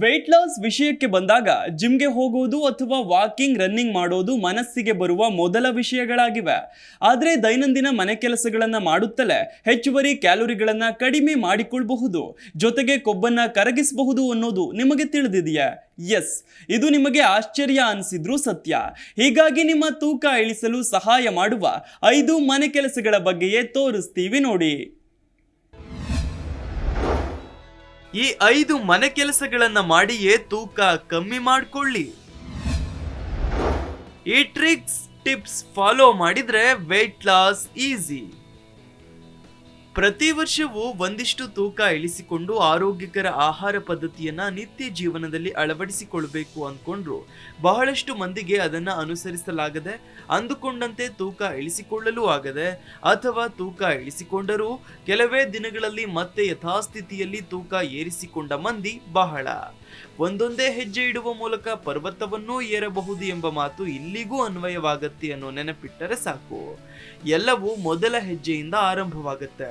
Weight loss ವಿಷಯಕ್ಕೆ ಬಂದಾಗ ಜಿಮ್ಗೆ ಹೋಗೋದು ಅಥವಾ ವಾಕಿಂಗ್ ರನ್ನಿಂಗ್ ಮಾಡೋದು ಮನಸ್ಸಿಗೆ ಬರುವ ಮೊದಲ ವಿಷಯಗಳಾಗಿವೆ. ಆದರೆ ದೈನಂದಿನ ಮನೆ ಕೆಲಸಗಳನ್ನು ಮಾಡುತ್ತಲೇ ಹೆಚ್ಚುವರಿ ಕ್ಯಾಲೋರಿಗಳನ್ನು ಕಡಿಮೆ ಮಾಡಿಕೊಳ್ಳಬಹುದು ಜೊತೆಗೆ ಕೊಬ್ಬನ್ನು ಕರಗಿಸಬಹುದು ಅನ್ನೋದು ನಿಮಗೆ ತಿಳಿದಿದೆಯಾ? ಎಸ್ ಇದು ನಿಮಗೆ ಆಶ್ಚರ್ಯ ಅನಿಸಿದ್ರೂ ಸತ್ಯ. ಹೀಗಾಗಿ ನಿಮ್ಮ ತೂಕ ಇಳಿಸಲು ಸಹಾಯ ಮಾಡುವ ಐದು ಮನೆ ಕೆಲಸಗಳ ಬಗ್ಗೆಯೇ ತೋರಿಸ್ತೀವಿ ನೋಡಿ. ಈ ಐದು ಮನೆ ಕೆಲಸಗಳನ್ನ ಮಾಡಿಯೇ ತೂಕ ಕಮ್ಮಿ ಮಾಡ್ಕೊಳ್ಳಿ. ಈ ಟ್ರಿಕ್ಸ್ ಟಿಪ್ಸ್ ಫಾಲೋ ಮಾಡಿದ್ರೆ ವೆಯ್ಟ್ ಲಾಸ್ ಈಸಿ ಪ್ರತಿ ವರ್ಷವೂ ಒಂದಿಷ್ಟು ತೂಕ ಇಳಿಸಿಕೊಂಡು ಆರೋಗ್ಯಕರ ಆಹಾರ ಪದ್ಧತಿಯನ್ನ ನಿತ್ಯ ಜೀವನದಲ್ಲಿ ಅಳವಡಿಸಿಕೊಳ್ಳಬೇಕು ಅಂದ್ಕೊಂಡ್ರು ಬಹಳಷ್ಟು ಮಂದಿಗೆ ಅದನ್ನ ಅನುಸರಿಸಲಾಗದೆ, ಅಂದುಕೊಂಡಂತೆ ತೂಕ ಇಳಿಸಿಕೊಳ್ಳಲು ಆಗದೆ, ಅಥವಾ ತೂಕ ಇಳಿಸಿಕೊಂಡರೂ ಕೆಲವೇ ದಿನಗಳಲ್ಲಿ ಮತ್ತೆ ಯಥಾಸ್ಥಿತಿಯಲ್ಲಿ ತೂಕ ಏರಿಸಿಕೊಂಡ ಮಂದಿ ಬಹಳ. ಒಂದೊಂದೇ ಹೆಜ್ಜೆ ಇಡುವ ಮೂಲಕ ಪರ್ವತವನ್ನೂ ಏರಬಹುದು ಎಂಬ ಮಾತು ಇಲ್ಲಿಗೂ ಅನ್ವಯವಾಗತ್ತೆ ಅನ್ನೋ ನೆನಪಿಟ್ಟರೆ ಸಾಕು. ಎಲ್ಲವೂ ಮೊದಲ ಹೆಜ್ಜೆಯಿಂದ ಆರಂಭವಾಗುತ್ತೆ.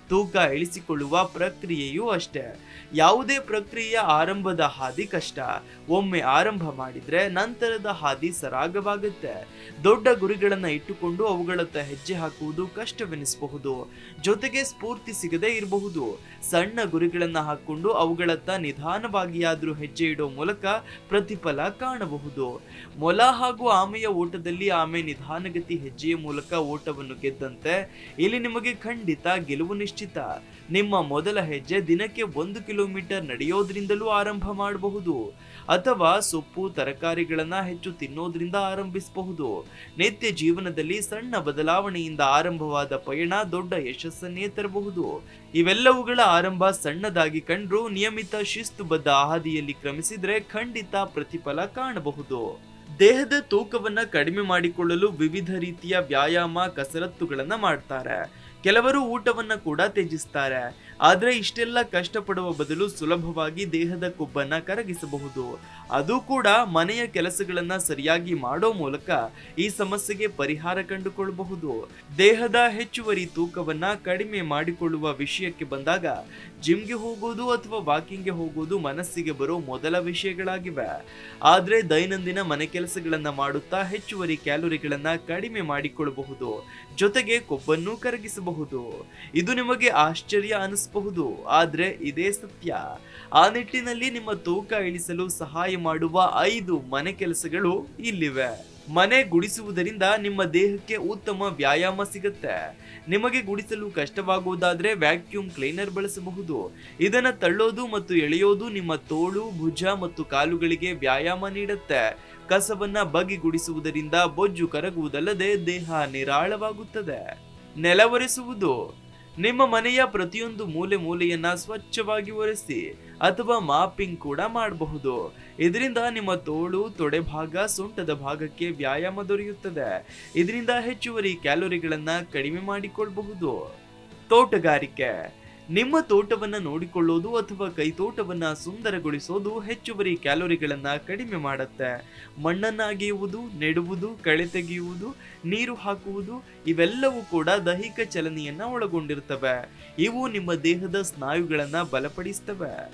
ತೂಕ ಇಳಿಸಿಕೊಳ್ಳುವ ಪ್ರಕ್ರಿಯೆಯೂ ಅಷ್ಟೇ. ಯಾವುದೇ ಪ್ರಕ್ರಿಯೆಯ ಆರಂಭದ ಹಾದಿ ಕಷ್ಟ. ಒಮ್ಮೆ ಆರಂಭ ಮಾಡಿದ್ರೆ ನಂತರದ ಹಾದಿ ಸರಾಗವಾಗುತ್ತೆ. ದೊಡ್ಡ ಗುರಿಗಳನ್ನ ಇಟ್ಟುಕೊಂಡು ಅವುಗಳತ್ತ ಹೆಜ್ಜೆ ಹಾಕುವುದು ಕಷ್ಟವೆನಿಸಬಹುದು. ಜೊತೆಗೆ ಸ್ಫೂರ್ತಿ ಸಿಗದೇ ಇರಬಹುದು. ಸಣ್ಣ ಗುರಿಗಳನ್ನ ಹಾಕೊಂಡು ಅವುಗಳತ್ತ ನಿಧಾನವಾಗಿಯಾದ್ರೂ ಹೆಜ್ಜೆ ಇಡೋ ಮೂಲಕ ಪ್ರತಿಫಲ ಕಾಣಬಹುದು. ಮೊಲ ಹಾಗೂ ಆಮೆಯ ಓಟದಲ್ಲಿ ಆಮೆ ನಿಧಾನಗತಿ ಹೆಜ್ಜೆಯ ಮೂಲಕ ಓಟವನ್ನು ಗೆದ್ದಂತೆ ಇಲ್ಲಿ ನಿಮಗೆ ಖಂಡಿತ ಗೆಲುವು ನಿಶ್ಚಿತ ನಿಮ್ಮ ಮೊದಲ ಹೆಜ್ಜೆ ದಿನಕ್ಕೆ ಒಂದು ಕಿಲೋಮೀಟರ್ ನಡೆಯೋದ್ರಿಂದಲೂ ಆರಂಭ ಮಾಡಬಹುದು. ಅಥವಾ ಸೊಪ್ಪು, ತರಕಾರಿಗಳನ್ನ ಹೆಚ್ಚು ತಿನ್ನೋದ್ರಿಂದ ಆರಂಭಿಸಬಹುದು. ನಿತ್ಯ ಜೀವನದಲ್ಲಿ ಸಣ್ಣ ಬದಲಾವಣೆಯಿಂದ ಆರಂಭವಾದ ಪಯಣ ದೊಡ್ಡ ಯಶಸ್ಸನ್ನೇ ತರಬಹುದು. ಇವೆಲ್ಲವುಗಳ ಆರಂಭ ಸಣ್ಣದಾಗಿ ಕಂಡರೂ ನಿಯಮಿತ ಶಿಸ್ತುಬದ್ಧ ಹಾದಿಯಲ್ಲಿ ಕ್ರಮಿಸಿದ್ರೆ ಖಂಡಿತ ಪ್ರತಿಫಲ ಕಾಣಬಹುದು. ದೇಹದ ತೂಕವನ್ನ ಕಡಿಮೆ ಮಾಡಿಕೊಳ್ಳಲು ವಿವಿಧ ರೀತಿಯ ವ್ಯಾಯಾಮ, ಕಸರತ್ತುಗಳನ್ನ ಮಾಡ್ತಾರೆ. ಕೆಲವರು ಊಟವನ್ನ ಕೂಡ ತ್ಯಜಿಸ್ತಾರೆ. ಆದ್ರೆ ಇಷ್ಟೆಲ್ಲ ಕಷ್ಟಪಡುವ ಬದಲು ಸುಲಭವಾಗಿ ದೇಹದ ಕೊಬ್ಬನ್ನ ಕರಗಿಸಬಹುದು. ಅದು ಕೂಡ ಮನೆಯ ಕೆಲಸಗಳನ್ನ ಸರಿಯಾಗಿ ಮಾಡೋ ಮೂಲಕ ಈ ಸಮಸ್ಯೆಗೆ ಪರಿಹಾರ ಕಂಡುಕೊಳ್ಳಬಹುದು ದೇಹದ ಹೆಚ್ಚುವರಿ ತೂಕವನ್ನ ಕಡಿಮೆ ಮಾಡಿಕೊಳ್ಳುವ ವಿಷಯಕ್ಕೆ ಬಂದಾಗ ಜಿಮ್ಗೆ ಹೋಗೋದು ಅಥವಾ ವಾಕಿಂಗ್ಗೆ ಹೋಗೋದು ಮನಸ್ಸಿಗೆ ಬರೋ ಮೊದಲ ವಿಷಯಗಳಾಗಿವೆ. ಆದರೆ ದೈನಂದಿನ ಮನೆ ಕೆಲಸಗಳನ್ನ ಮಾಡುತ್ತಾ ಹೆಚ್ಚುವರಿ ಕ್ಯಾಲೋರಿಗಳನ್ನ ಕಡಿಮೆ ಮಾಡಿಕೊಳ್ಳಬಹುದು. ಜೊತೆಗೆ ಕೊಬ್ಬನ್ನು ಕರಗಿಸಬಹುದು. ಇದು ನಿಮಗೆ ಆಶ್ಚರ್ಯ ಅನಿಸಬಹುದು ಆದರೆ ಇದೇ ಸತ್ಯ. ಆ ನಿಟ್ಟಿನಲ್ಲಿ ನಿಮ್ಮ ತೂಕ ಇಳಿಸಲು ಸಹಾಯ ಮಾಡುವ ಐದು ಮನೆ ಕೆಲಸಗಳು ಇಲ್ಲಿವೆ. ಮನೆ ಗುಡಿಸುವುದರಿಂದ ನಿಮ್ಮ ದೇಹಕ್ಕೆ ಉತ್ತಮ ವ್ಯಾಯಾಮ ಸಿಗುತ್ತೆ. ನಿಮಗೆ ಗುಡಿಸಲು ಕಷ್ಟವಾಗುವುದಾದ್ರೆ ವ್ಯಾಕ್ಯೂಮ್ ಕ್ಲೀನರ್ ಬಳಸಬಹುದು. ಇದನ್ನ ತಳ್ಳೋದು ಮತ್ತು ಎಳೆಯೋದು ನಿಮ್ಮ ತೋಳು, ಭುಜ ಮತ್ತು ಕಾಲುಗಳಿಗೆ ವ್ಯಾಯಾಮ ನೀಡುತ್ತೆ. ಕಸವನ್ನ ಬಗೆ ಗುಡಿಸುವುದರಿಂದ ಬೊಜ್ಜು ಕರಗುವುದಲ್ಲದೆ ದೇಹ ನಿರಾಳವಾಗುತ್ತದೆ. ನೆಲವೊರೆಸುವುದು. ನಿಮ್ಮ ಮನೆಯ ಪ್ರತಿಯೊಂದು ಮೂಲೆ ಮೂಲೆಯನ್ನ ಸ್ವಚ್ಛವಾಗಿ ಒರೆಸಿ ಅಥವಾ ಮಾಪಿಂಗ್ ಕೂಡ ಮಾಡಬಹುದು. ಇದರಿಂದ ನಿಮ್ಮ ತೋಳು, ತೊಡೆ ಭಾಗ, ಸೊಂಟದ ಭಾಗಕ್ಕೆ ವ್ಯಾಯಾಮ ದೊರೆಯುತ್ತದೆ. ಇದರಿಂದ ಹೆಚ್ಚುವರಿ ಕ್ಯಾಲೋರಿಗಳನ್ನ ಕಡಿಮೆ ಮಾಡಿಕೊಳ್ಳಬಹುದು ತೋಟಗಾರಿಕೆ. ನಿಮ್ಮ ತೋಟವನ್ನು ನೋಡಿಕೊಳ್ಳೋದು ಅಥವಾ ಕೈತೋಟವನ್ನು ಸುಂದರಗೊಳಿಸೋದು ಹೆಚ್ಚುವರಿ ಕ್ಯಾಲೋರಿಗಳನ್ನು ಕಡಿಮೆ ಮಾಡುತ್ತೆ. ಮಣ್ಣನ್ನು ಅಗೆಯುವುದು ನೆಡುವುದು, ಕಳೆ ತೆಗೆಯುವುದು, ನೀರು ಹಾಕುವುದು ಇವೆಲ್ಲವೂ ಕೂಡ ದೈಹಿಕ ಚಲನೆಯನ್ನು ಒಳಗೊಂಡಿರ್ತವೆ. ಇವು ನಿಮ್ಮ ದೇಹದ ಸ್ನಾಯುಗಳನ್ನು ಬಲಪಡಿಸ್ತವೆ.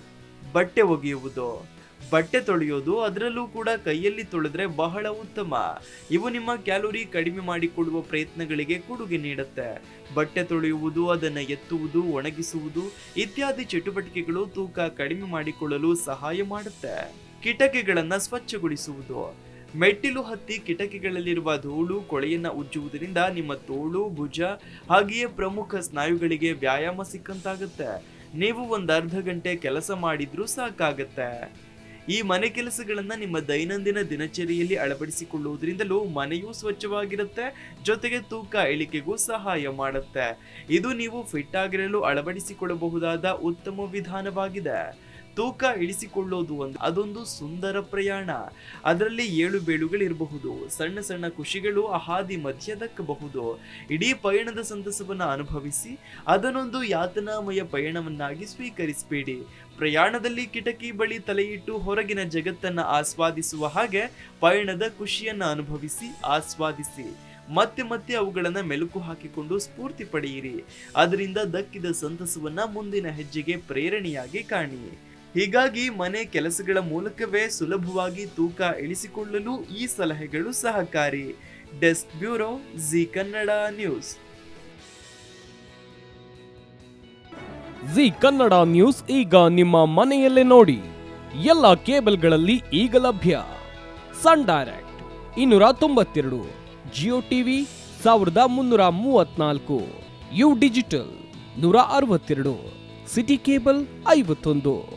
ಬಟ್ಟೆ ಒಗೆಯುವುದು. ಬಟ್ಟೆ ತೊಳೆಯೋದು ಅದರಲ್ಲೂ ಕೂಡ ಕೈಯಲ್ಲಿ ತೊಳೆದ್ರೆ ಬಹಳ ಉತ್ತಮ. ಇವು ನಿಮ್ಮ ಕ್ಯಾಲೋರಿ ಕಡಿಮೆ ಮಾಡಿಕೊಳ್ಳುವ ಪ್ರಯತ್ನಗಳಿಗೆ ಕೊಡುಗೆ ನೀಡುತ್ತೆ. ಬಟ್ಟೆ ತೊಳೆಯುವುದು, ಅದನ್ನು ಎತ್ತುವುದು, ಒಣಗಿಸುವುದು ಇತ್ಯಾದಿ ಚಟುವಟಿಕೆಗಳು ತೂಕ ಕಡಿಮೆ ಮಾಡಿಕೊಳ್ಳಲು ಸಹಾಯ ಮಾಡುತ್ತೆ. ಕಿಟಕಿಗಳನ್ನು ಸ್ವಚ್ಛಗೊಳಿಸುವುದು. ಮೆಟ್ಟಿಲು ಹತ್ತಿ ಕಿಟಕಿಗಳಲ್ಲಿರುವ ಧೂಳು, ಕೊಳೆಯನ್ನ ಉಜ್ಜುವುದರಿಂದ ನಿಮ್ಮ ತೋಳು, ಭುಜ ಹಾಗೆಯೇ ಪ್ರಮುಖ ಸ್ನಾಯುಗಳಿಗೆ ವ್ಯಾಯಾಮ ಸಿಕ್ಕಂತಾಗುತ್ತೆ. ನೀವು ಒಂದು ಅರ್ಧ ಗಂಟೆ ಕೆಲಸ ಮಾಡಿದ್ರೂ ಸಾಕಾಗತ್ತೆ. ಈ ಮನೆ ಕೆಲಸಗಳನ್ನ ನಿಮ್ಮ ದೈನಂದಿನ ದಿನಚರಿಯಲ್ಲಿ ಅಳವಡಿಸಿಕೊಳ್ಳುವುದರಿಂದಲೂ ಮನೆಯೂ ಸ್ವಚ್ಛವಾಗಿರುತ್ತೆ, ಜೊತೆಗೆ ತೂಕ ಇಳಿಕೆಗೂ ಸಹಾಯ ಮಾಡುತ್ತೆ. ಇದು ನೀವು ಫಿಟ್ ಆಗಿರಲು ಅಳವಡಿಸಿಕೊಳ್ಳಬಹುದಾದ ಉತ್ತಮ ವಿಧಾನವಾಗಿದೆ. ತೂಕ ಇಳಿಸಿಕೊಳ್ಳೋದು ಒಂದು ಅದೊಂದು ಸುಂದರ ಪ್ರಯಾಣ. ಅದರಲ್ಲಿ ಏಳು ಬೇಳುಗಳಿರಬಹುದು. ಸಣ್ಣ ಸಣ್ಣ ಖುಷಿಗಳು ಆ ಹಾದಿ ಮಧ್ಯ ದಕ್ಕಬಹುದು ಇಡೀ ಪಯಣದ ಸಂತಸವನ್ನ ಅನುಭವಿಸಿ, ಅದನ್ನೊಂದು ಯಾತನಾಮಯ ಪಯಣವನ್ನಾಗಿ ಸ್ವೀಕರಿಸಬೇಡಿ. ಪ್ರಯಾಣದಲ್ಲಿ ಕಿಟಕಿ ಬಳಿ ತಲೆಯಿಟ್ಟು ಹೊರಗಿನ ಜಗತ್ತನ್ನ ಆಸ್ವಾದಿಸುವ ಹಾಗೆ ಪಯಣದ ಖುಷಿಯನ್ನ ಅನುಭವಿಸಿ, ಆಸ್ವಾದಿಸಿ. ಮತ್ತೆ ಮತ್ತೆ ಅವುಗಳನ್ನು ಮೆಲುಕು ಹಾಕಿಕೊಂಡು ಸ್ಫೂರ್ತಿ ಪಡೆಯಿರಿ. ಅದರಿಂದ ದಕ್ಕಿದ ಸಂತಸವನ್ನ ಮುಂದಿನ ಹೆಜ್ಜೆಗೆ ಪ್ರೇರಣೆಯಾಗಿ ಕಾಣಿ. ಹೀಗಾಗಿ ಮನೆ ಕೆಲಸಗಳ ಮೂಲಕವೇ ಸುಲಭವಾಗಿ ತೂಕ ಇಳಿಸಿಕೊಳ್ಳಲು ಈ ಸಲಹೆಗಳು ಸಹಕಾರಿ. Desk bureau, Zee Kannada news. Zee Kannada news ಈಗ ನಿಮ್ಮ ಮನೆಯಲ್ಲೇ ನೋಡಿ. ಎಲ್ಲ ಕೇಬಲ್ಗಳಲ್ಲಿ ಈಗ ಲಭ್ಯ. ಸನ್ ಡೈರೆಕ್ಟ್ ಇನ್ನೂರ ತೊಂಬತ್ತೆರಡು, ಜಿಯೋ ಟಿವಿ ಸಾವಿರದ ಮುನ್ನೂರ ಮೂವತ್ನಾಲ್ಕು ಯು ಡಿಜಿಟಲ್ ನೂರ ಅರವತ್ತೆರಡು, ಸಿಟಿ ಕೇಬಲ್ ಐವತ್ತೊಂದು.